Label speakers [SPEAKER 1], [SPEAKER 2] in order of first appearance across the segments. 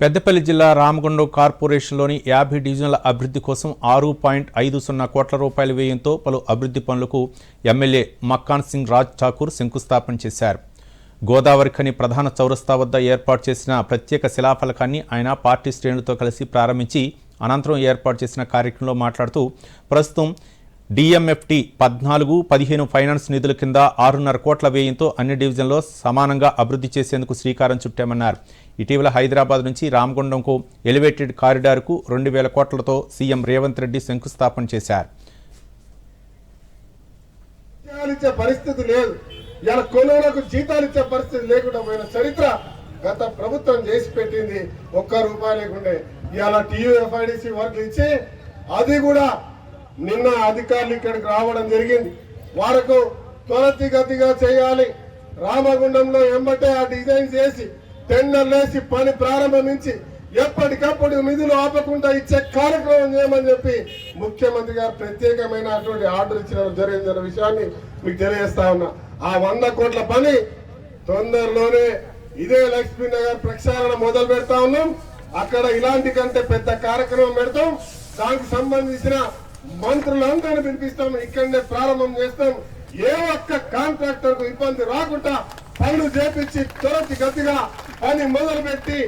[SPEAKER 1] పెద్దపల్లి జిల్లా రామగుండం కార్పొరేషన్లోని యాభై డివిజన్ల అభివృద్ధి కోసం ఆరు పాయింట్ ఐదు సున్నా కోట్ల రూపాయల వ్యయంతో పలు అభివృద్ధి పనులకు ఎమ్మెల్యే మక్కాన్ సింగ్ రాజ్ ఠాకూర్ శంకుస్థాపన చేశారు. గోదావరి ఖని ప్రధాన చౌరస్తా వద్ద ఏర్పాటు చేసిన ప్రత్యేక శిలాఫలకాన్ని ఆయన పార్టీ శ్రేణులతో కలిసి ప్రారంభించి అనంతరం ఏర్పాటు చేసిన కార్యక్రమంలో మాట్లాడుతూ ప్రస్తుతం డిఎంఎఫ్టి పద్నాలుగు పదిహేను ఫైనాన్స్ నిధుల కింద ఆరున్నర కోట్ల వ్యయంతో అన్ని డివిజన్లో సమానంగా అభివృద్ధి చేసేందుకు శ్రీకారం చుట్టామన్నారు. ఇటీవల హైదరాబాద్ నుంచి రామగుండంకు ఎలివేటెడ్ కారిడార్కు రెండు వేల కోట్లతో సీఎం రేవంత్ రెడ్డి శంకుస్థాపన చేశారు.
[SPEAKER 2] పరిస్థితి లేదు. ఇలా కొనుగోలకు జీతాలు ఇచ్చే పరిస్థితి లేకుండా పోయిన చరిత్ర గత ప్రభుత్వం చేసి పెట్టింది ఒక్క రూపాయి లేకుండా. ఇవాళ టీయూఎఫ్ఐడిసి వర్క్లు ఇచ్చి అది కూడా నిన్న అధికారులు ఇక్కడికి రావడం జరిగింది. వారకు త్వరతిగతిగా చేయాలి. రామగుండంలో ఎంబటే ఆ డిజైన్ చేసి టెండర్ వేసి పని ప్రారంభించి ఎప్పటికప్పుడు నిధులు ఆపకుండా ఇచ్చే కార్యక్రమం చేయమని చెప్పి ముఖ్యమంత్రి గారు ప్రత్యేకమైన అటువంటి ఆర్డర్ ఇచ్చిన జరిగిన విషయాన్ని మీకు తెలియజేస్తా ఉన్నా. ఆ వంద కోట్ల పని తొందరలోనే ఇదే లక్ష్మీ నగర్ ప్రక్షాళన మొదలు పెడతా ఉన్నాం. అక్కడ ఇలాంటి కంటే పెద్ద కార్యక్రమం పెడతాం. దానికి సంబంధించిన మంత్రులందరినీ పిలిపిస్తాం ఇక్కడనే ప్రారంభం చేస్తాం. ఏ ఒక్క కాంట్రాక్టర్కు ఇబ్బంది రాకుండా పనులు చేపించి తొలచి గతిగా పని మొదలు పెట్టి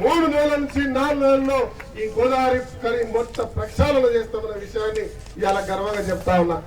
[SPEAKER 2] మూడు నెలల నుంచి నాలుగు నెలల్లో ఈ గోదావరి మొత్తం ప్రక్షాళన చేస్తామన్న విషయాన్ని ఇవాళ గర్వంగా చెప్తా ఉన్నా.